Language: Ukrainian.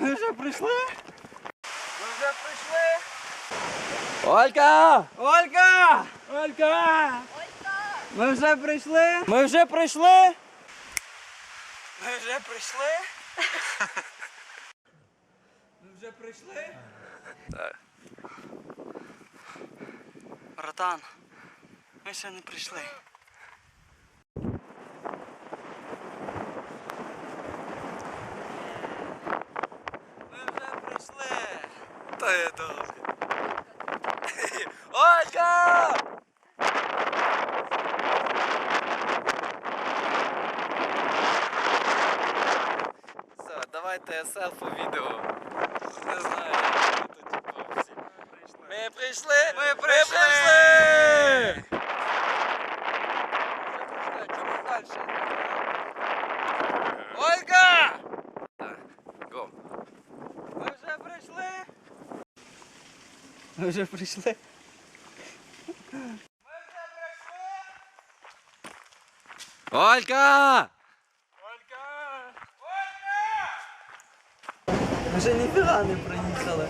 Ми вже прийшли? Ми вже прийшли? Олька! Олька! Олька! Ми вже прийшли? Ми вже прийшли? Ми вже прийшли? Ми вже прийшли? Так. Братан, ми ще не прийшли. Ми вже прийшли. Є. Ольга! Все, давайте селфі відео. Не знаю, як ми тут типу, всі. Ми прийшли! Ми прийшли! Ольга! Так, го. Ми вже прийшли? Ми вже прийшли? Олька! Олька! Ми Вже ніфіга не приїхали.